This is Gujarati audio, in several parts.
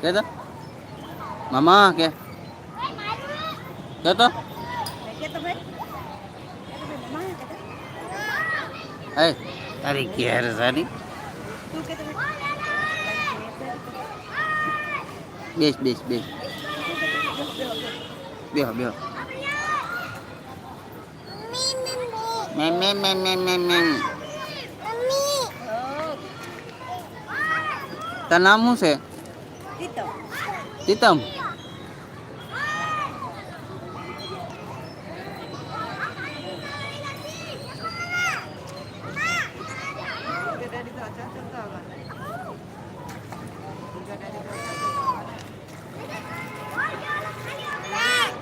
કે તો મામા કે કે તો ભાઈ કે તો ભાઈ મમ્મા કે તો એ તારી ઘેર સારી બેસ બેસ બેસ બેહો બેહો ma'am ma'am ma'am ma'am ma'am ma'am તાર નામ શું છે Titom. Titom.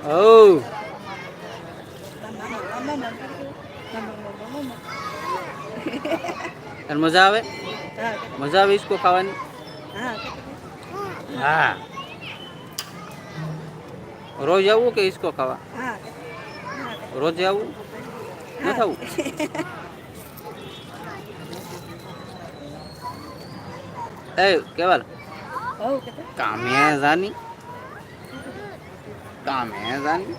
Oh. Dan mau jawab? Mau jawab isko kawan? હા રોજ આવું કે ઈસકો ખાવા રોજ આવું ન થવું એ કેવલ કામે જાની કામે જાની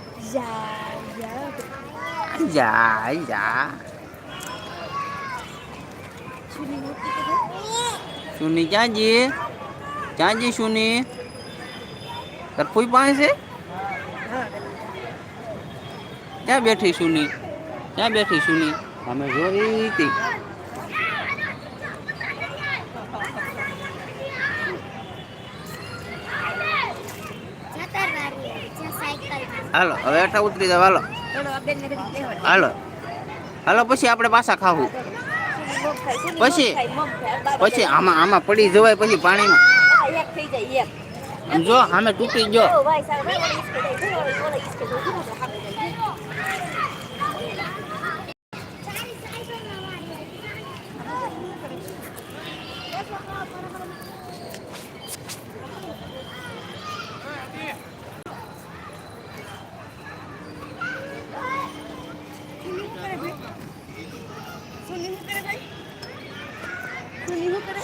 જા જા સુની ક્યાં જી ક્યાં જઈશું ની? તાર ફૂઈ પાસે ક્યાં બેઠીશું ની? ક્યાં બેઠીશું ની? અમે જોઈ હતી હાલો, હવે એટલા ઉતરી જાવ હાલો. હાલો. હાલો, પછી આપણે પાછા ખાવું. પછી પછી આમાં આમાં પડી જવાય, પછી પાણીમાં. આમ જો સામે તૂટી ગયો.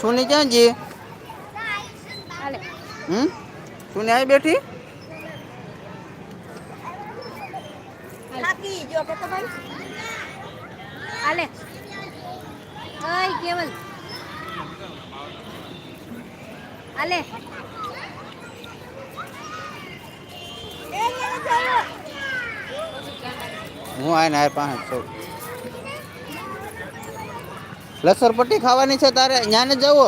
સુની ક્યાં જી હમ આવી બેઠી? હું આઈને આ પાંચ છું. લસરપટ્ટી ખાવાની છે તારે? ન્યાને ને જવો.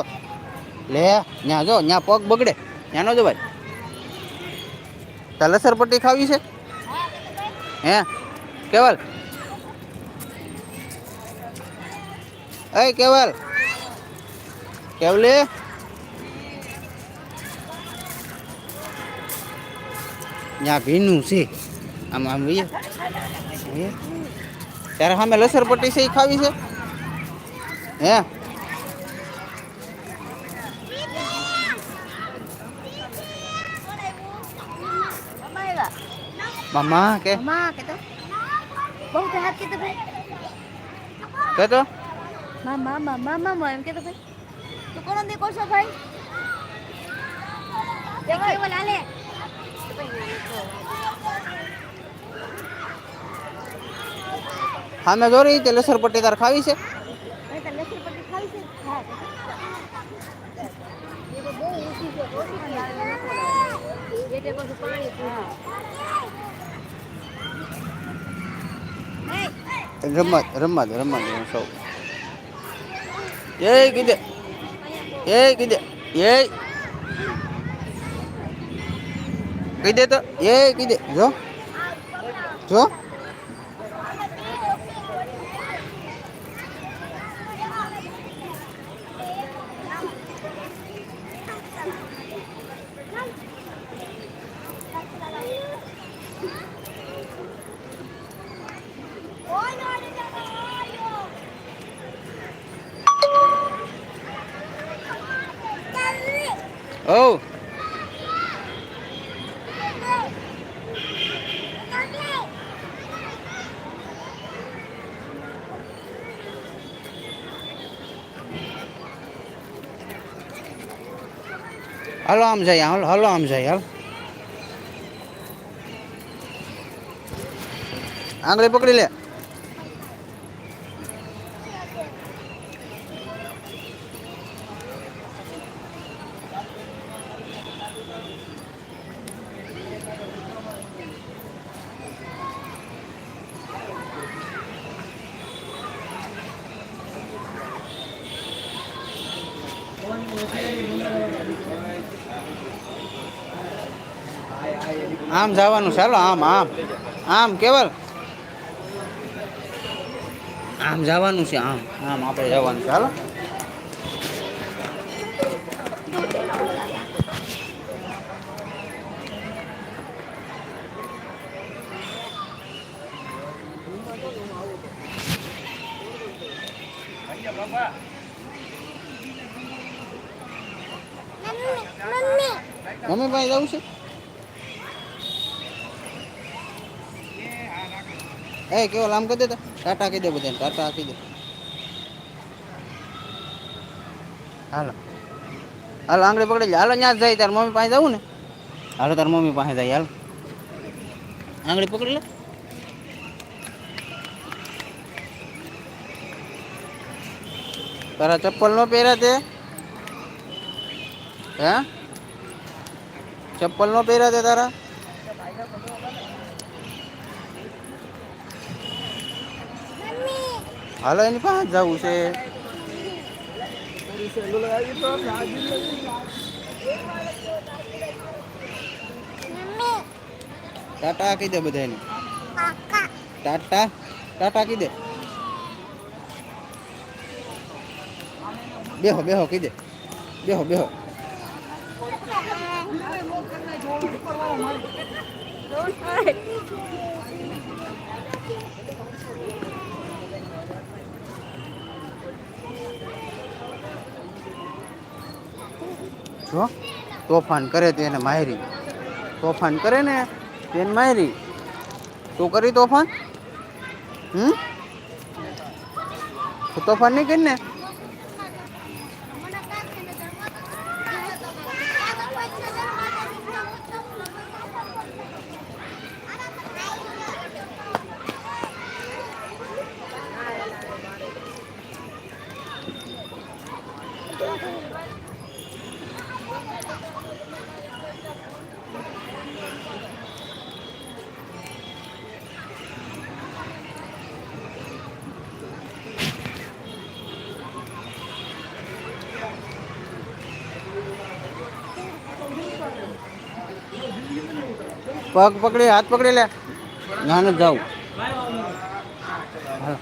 લે ત્યાં જો ન્યા પગ બગડે. ત્યાં નો જવાય તારે લસરપટ્ટી ખાવી છે? હે? કેવલ? એ કેવલ? કેવલી? ત્યાં ભીનું છે. આમ આમ ત્યારે સામે લસર પટ્ટી છે એ ખાવી છે? હે? મામા કે મમ્મા કે તો બહુ તો હાથ કે તો ભાઈ કે તો મામા મામા મામા એમ કે તો ભાઈ તું કોણ દેખો છો ભાઈ કેવલ હાલે સામે જો રહી તે લસર પટ્ટી તારે ખાવી છે ભાઈ તાર લસણ પટ્ટી ખાવી છે હા એ તો બહુ ઊંચી છે ઓછી છે એટલે પછી પાણી રમવા રમત રમત રમત સૌ એ કીધે એ કીધે એ કીધે તો, એ કીધે, જો જો. ઓ હાલો આમ જાય હાલો હાલો આમ આમ જવાનું, ચાલો, આમ આમ. આમ, કેવલ? આમ જવાનું છે, આમ. આમ આપણે જવાનું હાલો. મમ્મી પાસે જવું છે? એ, કેવો લામ કરી દે તો. ટાટા કહી દે બધાને, ટાટા કહી દે. હાલો. હાલો, આંગળી પકડી લે. હાલો ત્યાં જાય, તાર મમ્મી પાસે જવું ને. હાલો, તાર મમ્મી પાસે જાય, હાલ. આંગળી પકડી લે. તારા ચપ્પલ નો પહેર્યા તે. હે? ચપ્પલ નો પહેર્યા તે તારા. હાલો, એની પાસે જવું છે. ટાટા કહી દે બધાને. ટાટા ટાટા કહી દે. બેહો બેહો, કહી દે. બેહો બેહો. જો, તોફાન કરે તેને માયરી તોફાન કરે ને તેને માયરી તું કરી તોફાન? હમ? તોફાન નહીં કરી પગ પકડી હાથ પકડી લે. ના જાઉં હાલો.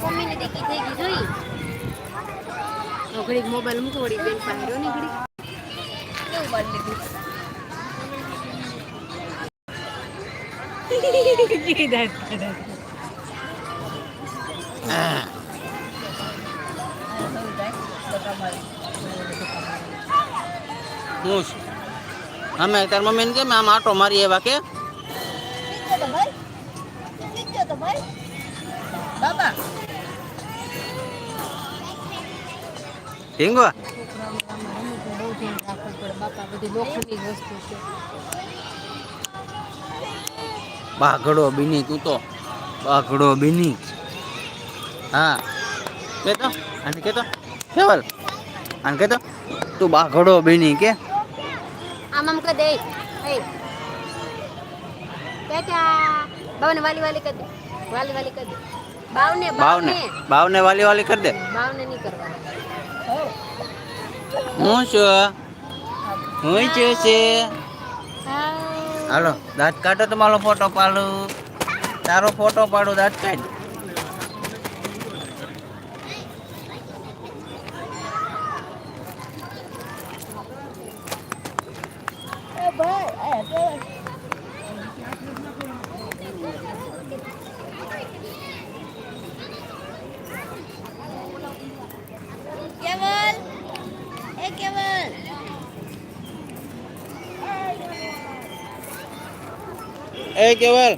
મમ્મીને દેખી થઈ ગઈ જોઈ તો ઘડીક મોબાઈલ મૂકો વળી બેન પાસે રહ્યો ને ઘડીક કેવું બાંધી લીધું હું છું અમે તાર મમ્મીને કેમ આમ આટો મારી એવા કે છે બાઘડો બીની તું તો. બાઘડો બીની. હા. કેતો? અને કેતો? કેવલ અને કેતો? તું બાઘડો બીની કે? આમ આમ દે. બાવને વાલી વાલી કર દે. વાલી વાલી કર દે. બાવને બાવને. બાવને વાલી વાલી કરી દે. બાવને નહીં કરવાનું. હું છું? હું છું છે? હાલો દાંત કાઢો તમારો ફોટો પાડું. તારો ફોટો પાડું દાંત કાઢ કેવલ એ કેવલ એ કેવલ.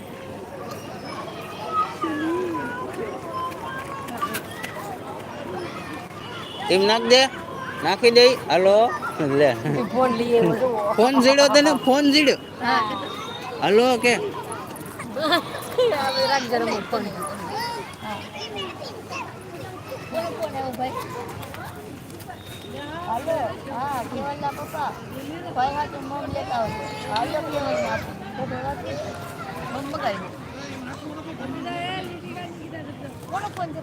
એમ નાખ દે. નાખી દે. હાલો. લે. ફોન લઈએ ફોન જીડ્યો તને ફોન જીડ્યો હલો કે? રાખ જરા હું ફોન કોણ કોણ ભાઈ હાલો હા કેવલના પપ્પા. ભાઈ હાથે મમ લેતા આવજો. હાલો કેવલના બધો રાખી મમ મગાવી કોનો ફોન છે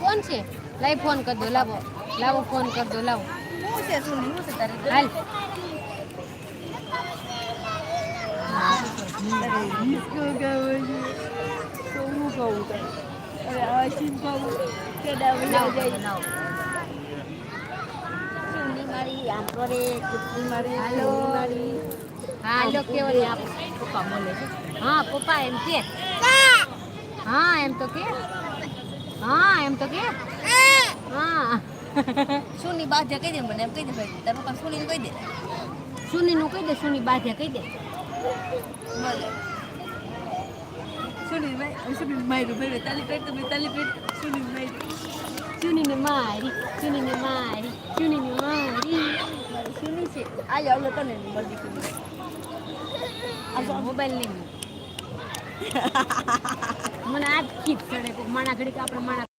કોણ છે? લાઈ ફોન કર દો લાવો. લાવો ફોન કર દો લાવો. શું છે શું શું છે તારે હાલ. કેવલ હા પપ્પા એમ કે. હા એમ તો કે. હા એમ તો કે. હા. સુની બાધ્ય કહી દે મને એમ કહી દે ભાઈ. તારા પપ્પા સુની કહી દે. સુની નું કહી દે સુની બાધ્યા કહી દે. ભલે સુની ભાઈ? સુની માર્યું ભાઈ તાલી પેટ તો તાલી પેટ સુની માર્યું? સુની ને મારી સુની ને મારી સુની ને મારી. સુની છે? આજે આવલો તને મરદી કરી આ મોબાઈલ નહીં મને આ જ ખીચ ચડે માણા ઘડીક આપણે માણા